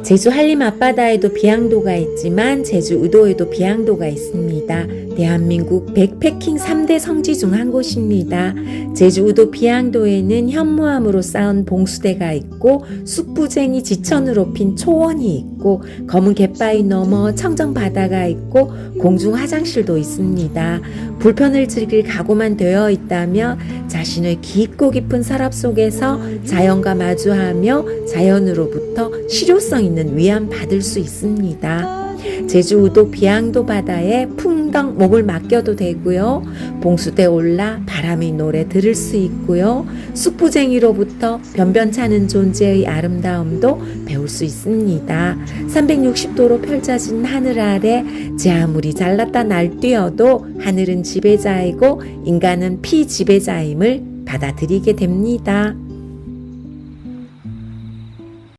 제주 한림 앞바다에도 비양도가 있지만 제주 의도에도 비양도가 있습니다. 대한민국 백패킹 3대 성지 중 한 곳입니다. 제주 의도 비양도에는 현무암으로 쌓은 봉수대가 있고 쑥부쟁이 지천으로 핀 초원이 있고 검은 갯바위 너머 청정 바다가 있고 공중 화장실도 있습니다. 불편을 즐길 각오만 되어 있다며 자신의 깊고 깊은 서랍 속에서 자연과 마주하며 자연으로부터 실효성 있는 위안 받을 수 있습니다. 제주 우도 비양도 바다에 풍덩 목을 맡겨도 되고요. 봉수대 올라 바람이 노래 들을 수 있고요. 쑥부쟁이로부터 변변찮은 존재의 아름다움도 배울 수 있습니다. 360도로 펼쳐진 하늘 아래 제 아무리 잘났다 날뛰어도 하늘은 지배자이고 인간은 피지배자임을 받아들이게 됩니다.